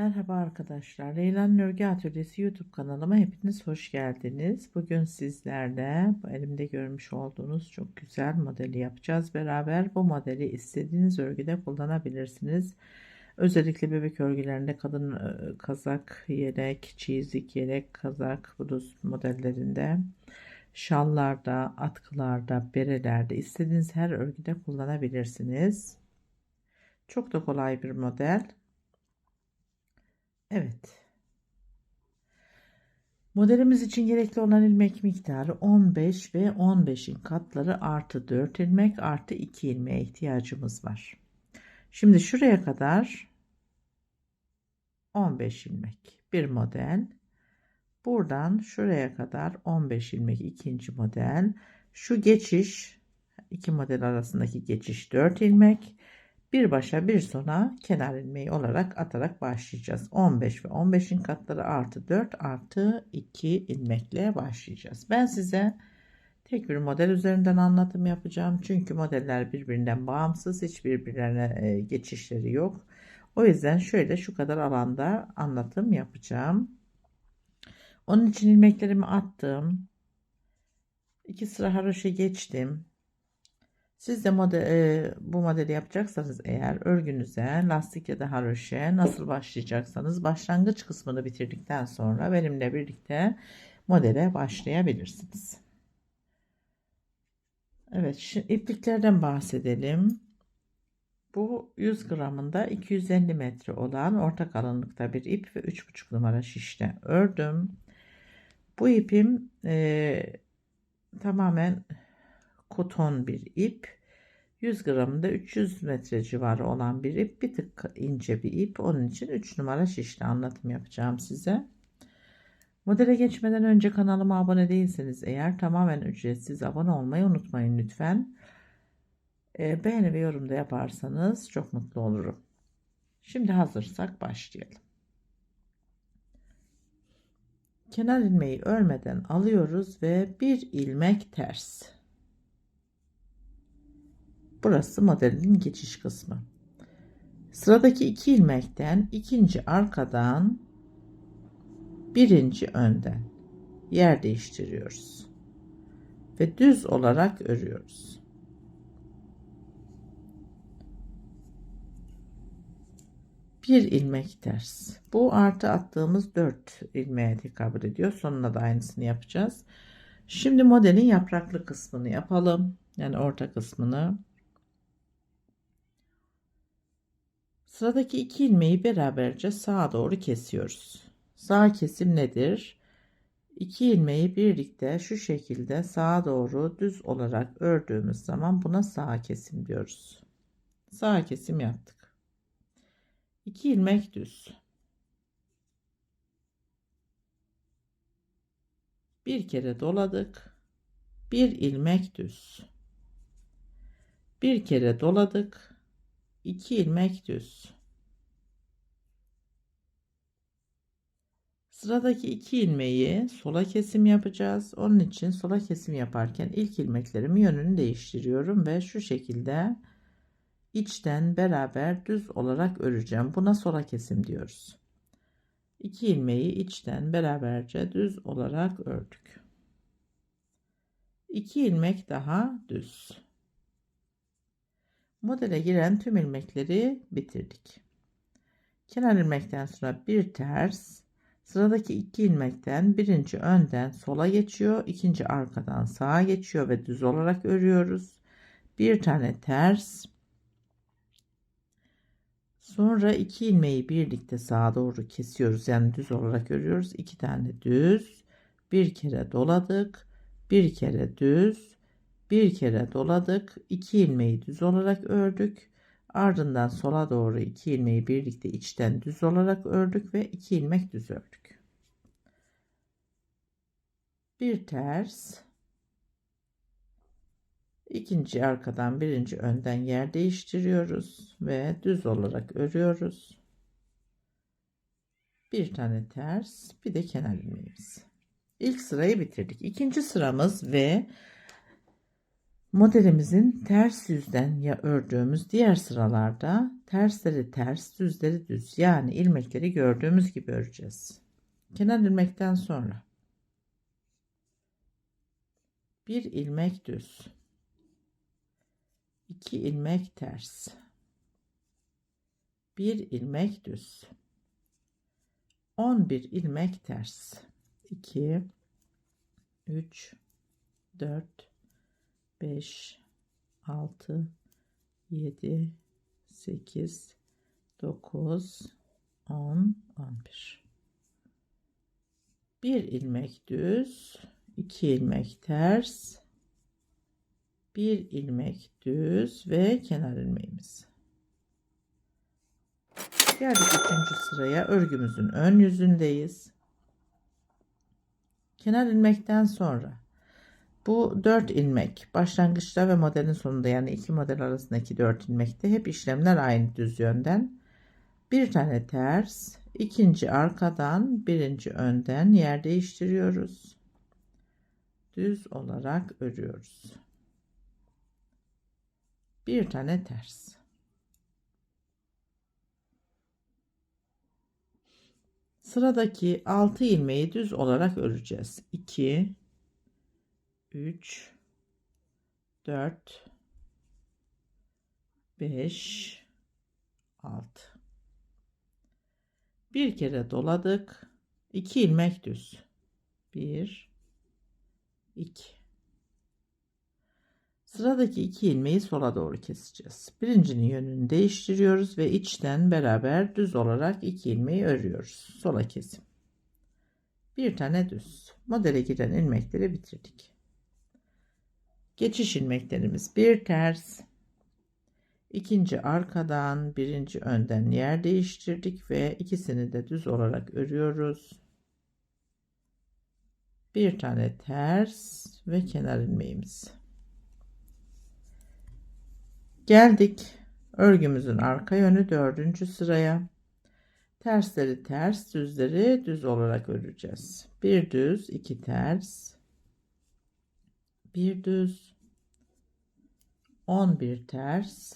Merhaba arkadaşlar. Leyla'nın Örgü Atölyesi YouTube kanalıma hepiniz hoş geldiniz. Bugün sizlerle bu elimde görmüş olduğunuz çok güzel modeli yapacağız beraber. Bu modeli istediğiniz örgüde kullanabilirsiniz. Özellikle bebek örgülerinde kadın e, kazak, yelek, çizik, yelek, kazak, bluz modellerinde, şallarda, atkılarda, berelerde istediğiniz her örgüde kullanabilirsiniz. Çok da kolay bir model. Evet. Modelimiz için gerekli olan ilmek miktarı 15 ve 15'in katları artı 4 ilmek artı 2 ilmeğe ihtiyacımız var. Şimdi şuraya kadar 15 ilmek bir model. Buradan şuraya kadar 15 ilmek ikinci model. Şu geçiş iki model arasındaki geçiş 4 ilmek bir başa bir sona kenar ilmeği olarak atarak başlayacağız. 15 ve 15'in katları artı 4 artı 2 ilmekle başlayacağız. Ben size tek bir model üzerinden anlatım yapacağım. Çünkü modeller birbirinden bağımsız. Hiç birbirlerine e, geçişleri yok. O yüzden şöyle şu kadar alanda anlatım yapacağım. Onun için ilmeklerimi attım. İki sıra haroşa geçtim. Siz de model, e, bu modeli yapacaksanız eğer örgünüze lastik ya da haroşe nasıl başlayacaksanız başlangıç kısmını bitirdikten sonra benimle birlikte modele başlayabilirsiniz. Evet şimdi ipliklerden bahsedelim. Bu 100 gramında 250 metre olan orta kalınlıkta bir ip ve 3,5 numara şişle ördüm. Bu ipim e, tamamen koton bir ip. 100 gramında 300 metre civarı olan bir ip. Bir tık ince bir ip. Onun için 3 numara şişli anlatım yapacağım size. Modele geçmeden önce kanalıma abone değilseniz eğer tamamen ücretsiz abone olmayı unutmayın lütfen. E, beğeni ve yorum da yaparsanız çok mutlu olurum. Şimdi hazırsak başlayalım. Kenar ilmeği örmeden alıyoruz ve bir ilmek ters. Burası modelin geçiş kısmı. Sıradaki iki ilmekten ikinci arkadan birinci önden yer değiştiriyoruz. Ve düz olarak örüyoruz. Bir ilmek ters. Bu artı attığımız 4 ilmeğe tekabül ediyor. Sonuna da aynısını yapacağız. Şimdi modelin yapraklı kısmını yapalım. Yani orta kısmını. Sıradaki iki ilmeği beraberce sağa doğru kesiyoruz. Sağ kesim nedir? İki ilmeği birlikte şu şekilde sağa doğru düz olarak ördüğümüz zaman buna sağ kesim diyoruz. Sağ kesim yaptık. İki ilmek düz. Bir kere doladık. Bir ilmek düz. Bir kere doladık 2 ilmek düz. Sıradaki iki ilmeği sola kesim yapacağız. Onun için sola kesim yaparken ilk ilmeklerimin yönünü değiştiriyorum ve şu şekilde içten beraber düz olarak öreceğim. Buna sola kesim diyoruz. İki ilmeği içten beraberce düz olarak ördük. İki ilmek daha düz. Modele giren tüm ilmekleri bitirdik. Kenar ilmekten sonra bir ters, sıradaki iki ilmekten birinci önden sola geçiyor, ikinci arkadan sağa geçiyor ve düz olarak örüyoruz. Bir tane ters, sonra iki ilmeği birlikte sağa doğru kesiyoruz yani düz olarak örüyoruz. İki tane düz, bir kere doladık, bir kere düz, bir kere doladık. 2 ilmeği düz olarak ördük. Ardından sola doğru 2 ilmeği birlikte içten düz olarak ördük ve 2 ilmek düz ördük. Bir ters. ikinci arkadan birinci önden yer değiştiriyoruz ve düz olarak örüyoruz. Bir tane ters, bir de kenar ilmeğimiz. İlk sırayı bitirdik. İkinci sıramız ve Modelimizin ters yüzden ya ördüğümüz diğer sıralarda tersleri ters, düzleri düz yani ilmekleri gördüğümüz gibi öreceğiz. Kenar ilmekten sonra bir ilmek düz, iki ilmek ters, bir ilmek düz, 11 ilmek ters, 2, 3, 4, 5, 6, 7, 8, 9, 10, 11. Bir ilmek düz, iki ilmek ters, bir ilmek düz ve kenar ilmeğimiz. Geldik üçüncü sıraya örgümüzün ön yüzündeyiz. Kenar ilmekten sonra bu 4 ilmek başlangıçta ve modelin sonunda yani iki model arasındaki 4 ilmekte hep işlemler aynı düz yönden. Bir tane ters, ikinci arkadan, birinci önden yer değiştiriyoruz. Düz olarak örüyoruz. Bir tane ters. Sıradaki 6 ilmeği düz olarak öreceğiz. 2 3 4 5 6 Bir kere doladık. 2 ilmek düz. 1 2 Sıradaki iki ilmeği sola doğru keseceğiz. Birincinin yönünü değiştiriyoruz ve içten beraber düz olarak iki ilmeği örüyoruz. Sola kesim. Bir tane düz. Modele giren ilmekleri bitirdik. Geçiş ilmeklerimiz bir ters, ikinci arkadan, birinci önden yer değiştirdik ve ikisini de düz olarak örüyoruz. Bir tane ters ve kenar ilmeğimiz. Geldik örgümüzün arka yönü dördüncü sıraya. Tersleri ters, düzleri düz olarak öreceğiz. Bir düz, iki ters, bir düz, 11 ters,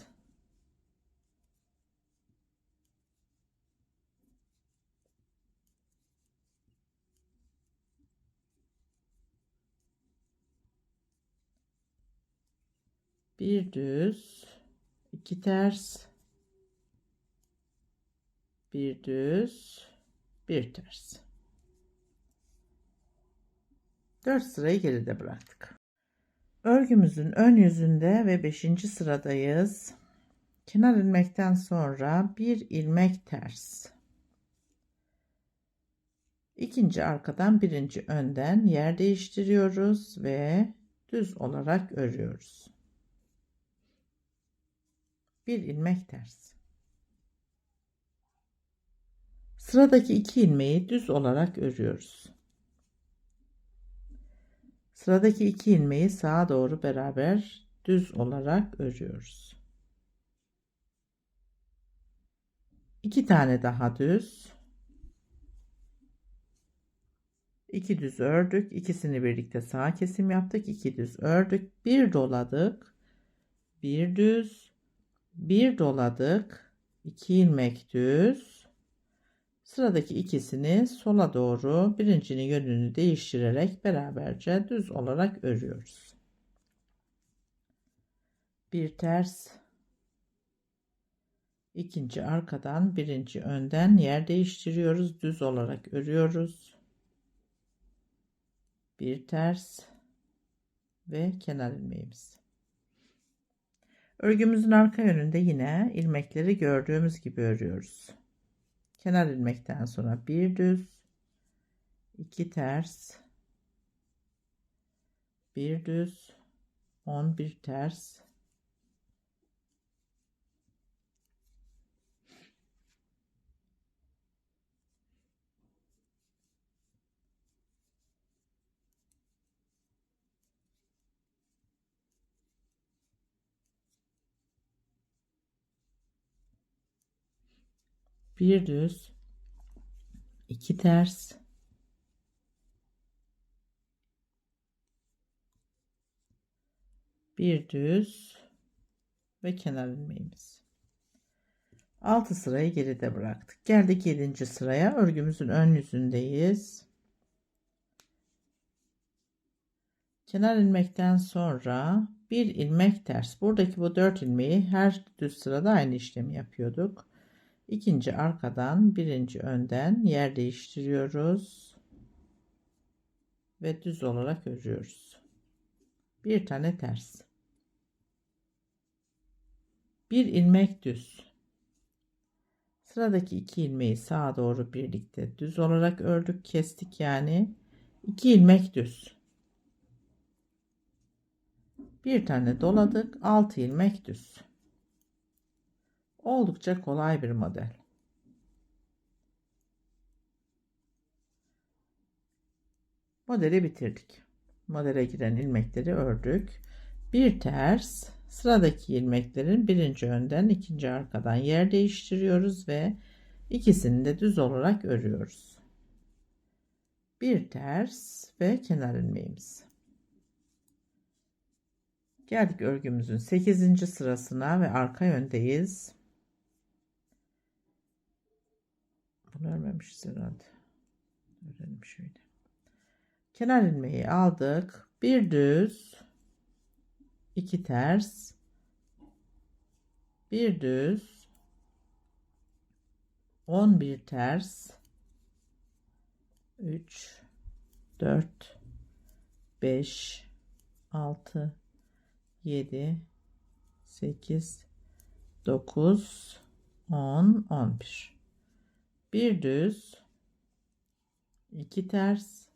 bir düz, iki ters, bir düz, bir ters. 4 sırayı geride bıraktık. Örgümüzün ön yüzünde ve 5. sıradayız. Kenar ilmekten sonra bir ilmek ters. İkinci arkadan birinci önden yer değiştiriyoruz ve düz olarak örüyoruz. Bir ilmek ters. Sıradaki iki ilmeği düz olarak örüyoruz. Sıradaki iki ilmeği sağa doğru beraber düz olarak örüyoruz. İki tane daha düz. İki düz ördük. İkisini birlikte sağ kesim yaptık. İki düz ördük. Bir doladık. Bir düz. Bir doladık. İki ilmek düz Sıradaki ikisini sola doğru birincinin yönünü değiştirerek beraberce düz olarak örüyoruz. Bir ters. İkinci arkadan birinci önden yer değiştiriyoruz düz olarak örüyoruz. Bir ters ve kenar ilmeğimiz. Örgümüzün arka yönünde yine ilmekleri gördüğümüz gibi örüyoruz kenar ilmekten sonra bir düz iki ters bir düz 11 ters bir düz iki ters Bir düz ve kenar ilmeğimiz. 6 sırayı geride bıraktık. Geldik 7. sıraya. Örgümüzün ön yüzündeyiz. Kenar ilmekten sonra bir ilmek ters. Buradaki bu 4 ilmeği her düz sırada aynı işlemi yapıyorduk. İkinci arkadan, birinci önden yer değiştiriyoruz ve düz olarak örüyoruz. Bir tane ters. Bir ilmek düz. Sıradaki iki ilmeği sağa doğru birlikte düz olarak ördük, kestik yani. iki ilmek düz. Bir tane doladık, 6 ilmek düz. Oldukça kolay bir model. Modeli bitirdik. Modele giren ilmekleri ördük. Bir ters sıradaki ilmeklerin birinci önden ikinci arkadan yer değiştiriyoruz ve ikisini de düz olarak örüyoruz. Bir ters ve kenar ilmeğimiz. Geldik örgümüzün 8. sırasına ve arka yöndeyiz. Bunu örmemişiz herhalde. Örelim şöyle. Kenar ilmeği aldık. Bir düz, iki ters, bir düz, 11 ters, 3, 4, 5, 6, 7, 8, 9, 10, 11. Bir düz, iki ters,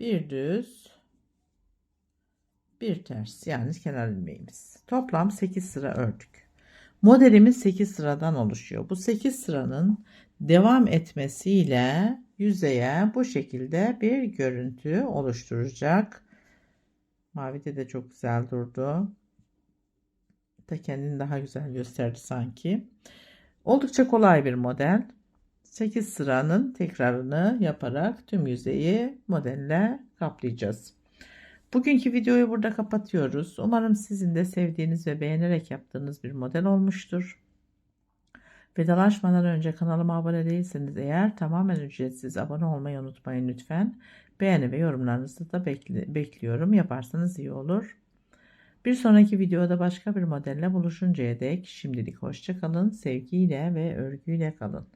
bir düz, bir ters yani kenar ilmeğimiz. Toplam 8 sıra ördük. Modelimiz 8 sıradan oluşuyor. Bu 8 sıranın devam etmesiyle yüzeye bu şekilde bir görüntü oluşturacak. Mavide de çok güzel durdu. Da kendini daha güzel gösterdi sanki. Oldukça kolay bir model. 8 sıranın tekrarını yaparak tüm yüzeyi modelle kaplayacağız. Bugünkü videoyu burada kapatıyoruz. Umarım sizin de sevdiğiniz ve beğenerek yaptığınız bir model olmuştur. Vedalaşmadan önce kanalıma abone değilseniz eğer tamamen ücretsiz abone olmayı unutmayın lütfen. Beğeni ve yorumlarınızı da bekli bekliyorum. Yaparsanız iyi olur. Bir sonraki videoda başka bir modelle buluşuncaya dek şimdilik hoşçakalın. Sevgiyle ve örgüyle kalın.